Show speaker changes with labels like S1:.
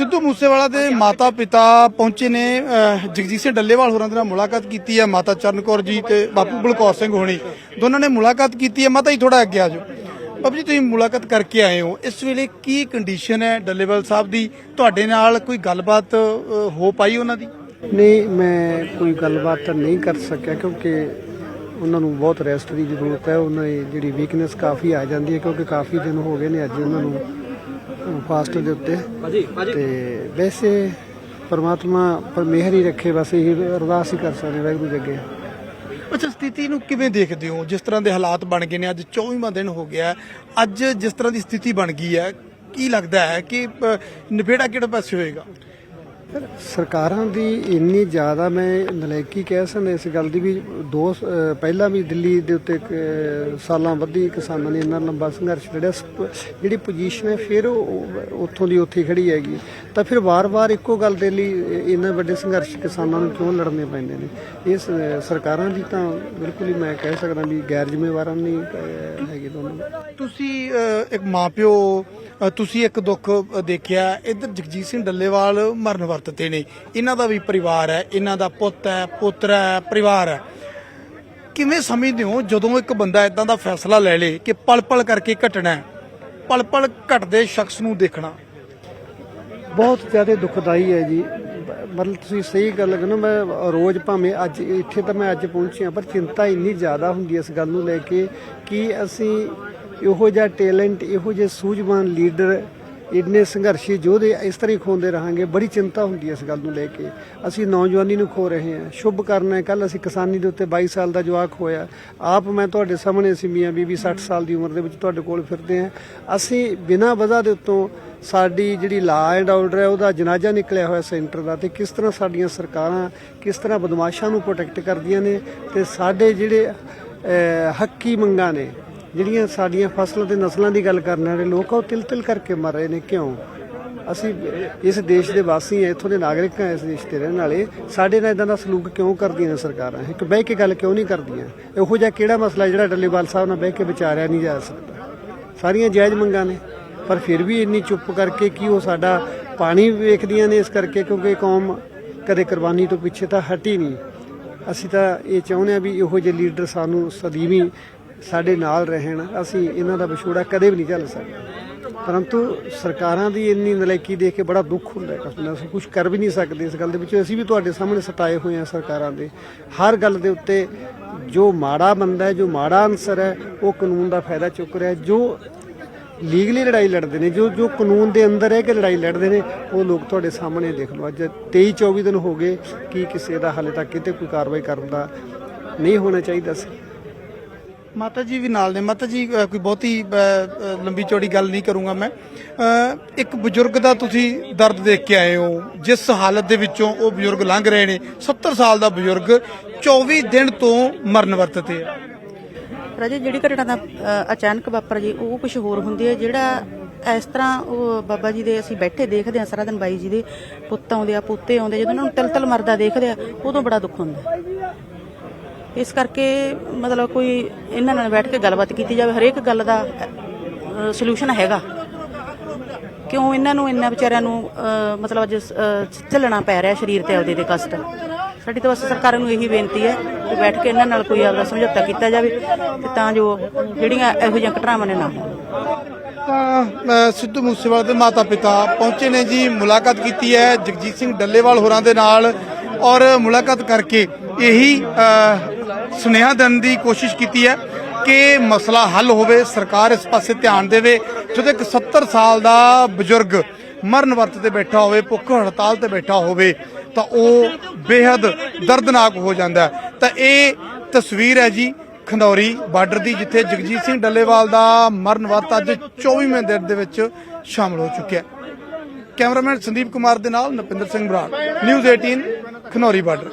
S1: ਸਿੱਧੂ ਮੂਸੇਵਾਲਾ ਦੇ ਮਾਤਾ ਪਿਤਾ ਪਹੁੰਚੇ ਨੇ ਜਗਜੀਤ ਸਿੰਘ ਡੱਲੇਵਾਲ ਹੋਰਾਂ ਦੇ ਨਾਲ ਮੁਲਾਕਾਤ ਕੀਤੀ ਹੈ ਮਾਤਾ ਚਰਨ ਕੌਰ ਜੀ ਤੇ ਬਾਪੂ ਬਲਕੌਰ ਸਿੰਘ ਹੋਣੀ। ਦੋਨਾਂ ਨੇ ਮੁਲਾਕਾਤ ਕੀਤੀ ਹੈ ਮਾਤਾ ਜੀ ਥੋੜਾ ਅੱਗੇ ਆ ਜਾਓ। ਬਾਬੂ ਜੀ ਤੁਸੀਂ ਮੁਲਾਕਾਤ ਕਰਕੇ ਆਏ ਹੋ। ਇਸ ਵੇਲੇ ਕੀ ਕੰਡੀਸ਼ਨ ਹੈ ਡੱਲੇਵਾਲ ਸਾਹਿਬ ਦੀ? ਤੁਹਾਡੇ ਨਾਲ ਕੋਈ ਗੱਲਬਾਤ ਹੋ ਪਾਈ ਉਹਨਾਂ ਦੀ?
S2: ਨਹੀਂ ਮੈਂ ਕੋਈ ਗੱਲਬਾਤ ਨਹੀਂ ਕਰ ਸਕਿਆ ਕਿਉਂਕਿ ਉਹਨਾਂ ਨੂੰ ਬਹੁਤ ਰੈਸਟ ਦੀ ਜ਼ਰੂਰਤ ਹੈ। ਉਹਨਾਂ ਦੀ ਜਿਹੜੀ ਵੀਕਨੈਸ ਕਾਫੀ ਆ ਜਾਂਦੀ ਹੈ ਕਿਉਂਕਿ ਕਾਫੀ ਦਿਨ ਹੋ ਗਏ ਨੇ ਅੱਜ ਉਹਨਾਂ ਨੂੰ ਫਾਸਟ ਦੇ ਉੱਤੇ। ਤੇ ਵੈਸੇ ਪਰਮਾਤਮਾ ਪਰ ਮਿਹਰ ਹੀ ਰੱਖੇ ਬਸ ਇਹੀ ਅਰਦਾਸ ਹੀ ਕਰ ਸਕਦੇ ਵਾਹਿਗੁਰੂ ਦੇ ਅੱਗੇ।
S1: ਅੱਛਾ ਸਥਿਤੀ ਨੂੰ ਕਿਵੇਂ ਦੇਖਦੇ ਹੋ? ਜਿਸ ਤਰ੍ਹਾਂ ਦੇ ਹਾਲਾਤ ਬਣ ਗਏ ਨੇ ਅੱਜ 24ਵਾਂ ਦਿਨ ਹੋ ਗਿਆ। ਹੈ। ਅੱਜ ਜਿਸ ਤਰ੍ਹਾਂ ਦੀ ਸਥਿਤੀ ਬਣ ਗਈ ਹੈ ਕੀ ਲੱਗਦਾ ਹੈ ਕਿ ਨਿਬੇੜਾ ਕਿਹੜੇ ਪਾਸੇ ਹੋਏਗਾ?
S2: ਸਰਕਾਰਾਂ ਦੀ ਇੰਨੀ ਜ਼ਿਆਦਾ ਮੈਂ ਨਲਾਇਕੀ ਕਹਿ ਸਕਦਾ ਇਸ ਗੱਲ ਦੀ ਵੀ ਦੋ ਸ- ਪਹਿਲਾਂ ਵੀ ਦਿੱਲੀ ਦੇ ਉੱਤੇ ਸਾਲਾਂ ਵੱਧੀ ਕਿਸਾਨਾਂ ਨੇ ਇੰਨਾ ਲੰਬਾ ਸੰਘਰਸ਼ ਲੜਿਆ। ਜਿਹੜੀ ਪੋਜੀਸ਼ਨ ਹੈ ਫਿਰ ਉੱਥੋਂ ਦੀ ਉੱਥੇ ਖੜੀ ਹੈਗੀ। ਤਾਂ ਫਿਰ ਵਾਰ-ਵਾਰ ਇੱਕੋ ਗੱਲ ਦੇ ਲਈ ਇੰਨਾ ਵੱਡੇ ਸੰਘਰਸ਼ ਕਿਸਾਨਾਂ ਨੂੰ ਕਿਉਂ ਲੜਨੇ ਪੈਂਦੇ ਨੇ? ਇਸ ਸਰਕਾਰਾਂ ਦੀ ਤਾਂ ਬਿਲਕੁਲ ਹੀ ਮੈਂ ਕਹਿ ਸਕਦਾ ਵੀ ਗੈਰ ਜ਼ਿੰਮੇਵਾਰਾਂ ਨਹੀਂ ਹੈਗੇ ਦੋਨੋਂ।
S1: ਤੁਸੀਂ ਇੱਕ ਮਾਪਿਓ ਅਹ, ਤੁਸੀਂ ਇੱਕ ਦੁੱਖ ਦੇਖਿਆ। ਇੱਧਰ ਜਗਜੀਤ ਸਿੰਘ ਡੱਲੇਵਾਲ ਮਰਨ ਵਰਤਤੇ ਨੇ। ਇਹਨਾਂ ਦਾ ਵੀ ਪਰਿਵਾਰ ਹੈ, ਇਹਨਾਂ ਦਾ ਪੁੱਤ ਹੈ, ਪੁੱਤਰ ਹੈ, ਪਰਿਵਾਰ ਹੈ। ਕਿਵੇਂ ਸਮਝਦੇ ਹੋ ਜਦੋਂ ਇੱਕ ਬੰਦਾ ਇਦਾਂ ਦਾ ਫੈਸਲਾ ਲੈ ਲੇ ਕਿ ਪਲ-ਪਲ ਕਰਕੇ ਘਟਣਾ ਹੈ, ਪਲ-ਪਲ ਘਟਦੇ ਸ਼ਖਸ ਨੂੰ ਦੇਖਣਾ?
S2: ਬਹੁਤ ਜ਼ਿਆਦਾ ਦੁਖਦਾਈ ਹੈ ਜੀ। ਮਤਲਬ ਤੁਸੀਂ ਸਹੀ ਗੱਲ ਕਰਨਾ ਮੈਂ ਰੋਜ਼ ਭਾਵੇਂ ਅੱਜ ਇੱਥੇ ਤਾਂ ਮੈਂ ਅੱਜ ਪਹੁੰਚਿਆ ਪਰ ਚਿੰਤਾ ਇੰਨੀ ਜ਼ਿਆਦਾ ਹੁੰਦੀ ਇਸ ਗੱਲ ਨੂੰ ਲੈ ਕੇ ਕਿ ਅਸੀਂ ਇਹੋ ਜਿਹਾ ਟੈਲੈਂਟ, ਇਹੋ ਜਿਹੇ ਸੂਝਵਾਨ ਲੀਡਰ ਇੰਨੇ ਸੰਘਰਸ਼ੀ ਯੋਧੇ ਇਸ ਤਰ੍ਹਾਂ ਹੀ ਖੋਂਦੇ ਰਹਾਂਗੇ, ਬੜੀ ਚਿੰਤਾ ਹੁੰਦੀ ਹੈ ਇਸ ਗੱਲ ਨੂੰ ਲੈ ਕੇ। ਅਸੀਂ ਨੌਜਵਾਨੀ ਨੂੰ ਖੋ ਰਹੇ ਹਾਂ, ਸ਼ੁਭ ਕਰਨਾ ਹੈ। ਕੱਲ ਅਸੀਂ ਕਿਸਾਨੀ ਦੇ ਉੱਤੇ 22 ਸਾਲ ਦਾ ਜਵਾਕ ਹੋਇਆ। ਆਪ ਮੈਂ ਤੁਹਾਡੇ ਸਾਹਮਣੇ ਸੀ ਮੀਆਂ ਬੀਬੀ 60 ਸਾਲ ਦੀ ਉਮਰ ਦੇ ਵਿੱਚ ਤੁਹਾਡੇ ਕੋਲ ਫਿਰਦੇ ਹਾਂ। ਅਸੀਂ ਬਿਨਾਂ ਵਜ੍ਹਾ ਦੇ ਉੱਤੋਂ ਸਾਡੀ ਜਿਹੜੀ ਲਾ ਐਂਡ ਆਰਡਰ ਹੈ, ਉਹਦਾ ਜਨਾਜ਼ਾ ਨਿਕਲਿਆ ਹੋਇਆ ਸੈਂਟਰ ਦਾ ਤੇ ਕਿਸ ਤਰ੍ਹਾਂ ਸਾਡੀਆਂ ਸਰਕਾਰਾਂ ਕਿਸ ਤਰ੍ਹਾਂ ਬਦਮਾਸ਼ਾਂ ਨੂੰ ਪ੍ਰੋਟੈਕਟ ਕਰਦੀਆਂ ਨੇ ਤੇ ਸਾਡੇ ਜਿਹੜੇ ਹੱਕੀ ਮੰਗਾਂ ਨੇ ਜਿਹੜੀਆਂ ਸਾਡੀਆਂ ਫਸਲਾਂ ਤੇ ਨਸਲਾਂ ਦੀ ਗੱਲ ਕਰਨ ਵਾਲੇ ਲੋਕ ਆ, ਉਹ ਤਿਲ ਤਿਲ ਕਰਕੇ ਮਰ ਰਹੇ ਨੇ ਕਿਉਂ? ਅਸੀਂ ਇਸ ਦੇਸ਼ ਦੇ ਵਾਸੀ ਹਾਂ ਇੱਥੋਂ ਦੇ ਨਾਗਰਿਕ ਹਾਂ ਇਸ ਦੇਸ਼ ਦੇ ਰਹਿਣ ਵਾਲੇ। ਸਾਡੇ ਨਾਲ ਇਦਾਂ ਦਾ ਸਲੂਕ ਕਿਉਂ ਕਰਦੀਆਂ ਨੇ ਸਰਕਾਰਾਂ? ਇੱਕ ਬਹਿ ਕੇ ਗੱਲ ਕਿਉਂ ਨਹੀਂ ਕਰਦੀਆਂ? ਇਹੋ ਜਿਹਾ ਕਿਹੜਾ ਮਸਲਾ ਜਿਹੜਾ ਡੱਲੇਵਾਲ ਸਾਹਿਬ ਨਾਲ ਬਹਿ ਕੇ ਵਿਚਾਰਿਆ ਨਹੀਂ ਜਾ ਸਕਦਾ? ਸਾਰੀਆਂ ਜਾਇਜ਼ ਮੰਗਾਂ ਨੇ। ਪਰ ਫਿਰ ਵੀ ਇੰਨੀ ਚੁੱਪ ਕਰਕੇ ਕੀ ਉਹ ਸਾਡਾ ਪਾਣੀ ਵੇਖਦੀਆਂ ਨੇ ਇਸ ਕਰਕੇ ਕਿਉਂਕਿ ਕੌਮ ਕਦੇ ਕੁਰਬਾਨੀ ਤੋਂ ਪਿੱਛੇ ਤਾਂ ਹਟੀ ਨਹੀਂ। ਅਸੀਂ ਤਾਂ ਇਹ ਚਾਹੁੰਦੇ ਆ ਵੀ ਇਹੋ ਜਿਹੇ ਲੀਡਰ ਸਾਨੂੰ ਸਦੀਵੀ ਸਾਡੇ ਨਾਲ ਰਹਿਣ, ਅਸੀਂ ਇਹਨਾਂ ਦਾ ਵਿਛੋੜਾ ਕਦੇ ਵੀ ਨਹੀਂ ਝੱਲ ਸਕਦੇ। ਪਰੰਤੂ ਸਰਕਾਰਾਂ ਦੀ ਇੰਨੀ ਨਲਾਇਕੀ ਦੇਖ ਕੇ ਬੜਾ ਦੁੱਖ ਹੁੰਦਾ ਹੈ ਅਸੀਂ ਕੁਝ ਕਰ ਵੀ ਨਹੀਂ ਸਕਦੇ ਇਸ ਗੱਲ ਦੇ ਵਿੱਚ। ਅਸੀਂ ਵੀ ਤੁਹਾਡੇ ਸਾਹਮਣੇ ਸਤਾਏ ਹੋਏ ਹਾਂ ਸਰਕਾਰਾਂ ਦੇ। ਹਰ ਗੱਲ ਦੇ ਉੱਤੇ ਜੋ ਮਾੜਾ ਬੰਦਾ ਹੈ, ਜੋ ਮਾੜਾ ਅਨਸਰ ਹੈ, ਉਹ ਕਾਨੂੰਨ ਦਾ ਫਾਇਦਾ ਚੁੱਕ ਰਿਹਾ ਜੋ ਲੀਗਲੀ ਲੜਾਈ ਲੜਦੇ ਨੇ, ਜੋ ਜੋ ਕਾਨੂੰਨ ਦੇ ਅੰਦਰ ਹੈ ਕਿ ਲੜਾਈ ਲੜਦੇ ਨੇ, ਉਹ ਲੋਕ ਤੁਹਾਡੇ ਸਾਹਮਣੇ ਦੇਖ ਲਓ। ਅੱਜ 23 24 ਦਿਨ ਹੋ ਗਏ, ਕੀ ਕਿਸੇ ਦਾ ਹਾਲੇ ਤੱਕ ਕਿਤੇ ਕੋਈ ਕਾਰਵਾਈ ਕਰਨ ਦਾ ਨਹੀਂ ਹੋਣਾ ਚਾਹੀਦਾ ਸੀ।
S1: ਮਾਤਾ ਜੀ ਵੀ ਨਾਲ ਨੇ। ਮਾਤਾ ਜੀ ਅਹ, ਕੋਈ ਬਹੁਤੀ ਅਹ, ਅਹ, ਲੰਬੀ ਚੌੜੀ ਗੱਲ ਨਹੀਂ ਕਰੂੰਗਾ ਮੈਂ। ਅਹ, ਇੱਕ ਬਜ਼ੁਰਗ ਦਾ ਤੁਸੀਂ ਦਰਦ ਦੇਖ ਕੇ ਆਏ ਹੋ। ਜਿਸ ਹਾਲਤ ਦੇ ਵਿੱਚੋਂ ਉਹ ਬਜ਼ੁਰਗ ਲੰਘ ਰਹੇ ਨੇ। 70 ਸਾਲ ਦਾ ਬਜ਼ੁਰਗ 24 ਦਿਨ ਤੋਂ ਮਰਨ ਵਰਤਤੇ ਆ।
S3: ਰਾਜੇ ਜਿਹੜੀ ਘਟਨਾ ਦਾ ਅ, ਅਚਾਨਕ ਵਾਪਰ ਜੀ ਉਹ ਕੁਝ ਹੋਰ ਹੁੰਦੀ ਹੈ। ਜਿਹੜਾ ਇਸ ਤਰ੍ਹਾਂ ਉਹ ਬਾਬਾ ਜੀ ਦੇ ਅਸੀਂ ਬੈਠੇ ਦੇਖਦੇ ਹਾਂ ਸਾਰਾ ਦਿਨ ਬਾਈ ਜੀ ਦੇ ਪੁੱਤ ਆਉਂਦੇ ਆ ਪੁੱਤੇ ਆਉਂਦੇ ਜਦੋਂ ਉਹਨਾਂ ਨੂੰ ਤਿਲ ਤਲ ਮਰਦਾ ਦੇਖਦੇ ਆ ਉਦੋਂ ਬੜਾ ਦੁੱਖ ਹੁੰਦਾ। ਇਸ ਕਰਕੇ ਮਤਲਬ ਕੋਈ ਇਹਨਾਂ ਨਾਲ ਬੈਠ ਕੇ ਗੱਲਬਾਤ ਕੀਤੀ ਜਾਵੇ, ਹਰੇਕ ਗੱਲ ਦਾ ਸੋਲੂਸ਼ਨ ਹੈਗਾ। ਕਿਉਂ ਇਹਨਾਂ ਨੂੰ ਇੰਨਾ ਵਿਚਾਰਿਆਂ ਨੂੰ ਮਤਲਬ ਅੱਜ ਝੱਲਣਾ ਪੈ ਰਿਹਾ ਸਰੀਰ ਤੇ ਆਪਦੇ ਦੇ ਕਸ਼ਟ। ਸਾਡੀ ਤਾਂ ਬਸ ਸਰਕਾਰ ਨੂੰ ਇਹੀ ਬੇਨਤੀ ਹੈ ਕਿ ਬੈਠ ਕੇ ਇਹਨਾਂ ਨਾਲ ਕੋਈ ਆਪਦਾ ਸਮਝੌਤਾ ਕੀਤਾ ਜਾਵੇ ਤੇ ਤਾਂ ਜੋ ਜਿਹੜੀਆਂ ਇਹੋ ਜਿਹੀਆਂ ਘਟਨਾਵਾਂ ਨੇ ਨਾ ਹੋਣ।
S1: ਤਾਂ ਸਿੱਧੂ ਮੂਸੇਵਾਲੇ ਦੇ ਮਾਤਾ ਪਿਤਾ ਪਹੁੰਚੇ ਨੇ ਜੀ, ਮੁਲਾਕਾਤ ਕੀਤੀ ਹੈ ਜਗਜੀਤ ਸਿੰਘ ਡੱਲੇਵਾਲ ਹੋਰਾਂ ਦੇ ਨਾਲ ਔਰ ਮੁਲਾਕਾਤ ਕਰਕੇ ਇਹੀ ਸੁਨੇਹਾ ਦੇਣ ਦੀ ਕੋਸ਼ਿਸ਼ ਕੀਤੀ ਹੈ ਕਿ ਮਸਲਾ ਹੱਲ ਹੋਵੇ, ਸਰਕਾਰ ਇਸ ਪਾਸੇ ਧਿਆਨ ਦੇਵੇ। ਜਦੋਂ ਇੱਕ 70 ਸਾਲ ਦਾ ਬਜ਼ੁਰਗ ਮਰਨ ਵਰਤ ਤੇ ਬੈਠਾ ਹੋਵੇ, ਭੁੱਖ ਹੜਤਾਲ ਤੇ ਬੈਠਾ ਹੋਵੇ, ਤਾਂ ਉਹ ਬੇहद ਦਰਦਨਾਕ ਹੋ ਜਾਂਦਾ ਤਾਂ ਇਹ ਤਸਵੀਰ ਹੈ ਜੀ ਖੰਡੌਰੀ ਬਾਰਡਰ ਦੀ, ਜਿੱਥੇ ਜਗਜੀਤ ਸਿੰਘ ਡੱਲੇਵਾਲ ਦਾ ਮਰਨ ਵਰਤ ਅੱਜ 24ਵੇਂ ਦਿਨ ਦੇ ਵਿੱਚ ਸ਼ਾਮਲ ਹੋ ਚੁੱਕਿਆ ਕੈਮਰਾਮੈਨ ਸੰਦੀਪ ਕੁਮਾਰ ਦੇ ਨਾਲ ਨਪਿੰਦਰ ਸਿੰਘ ਬਰਾੜ, ਨਿਊਜ਼ 18 ਖਨੌਰੀ ਬਾਰਡਰ।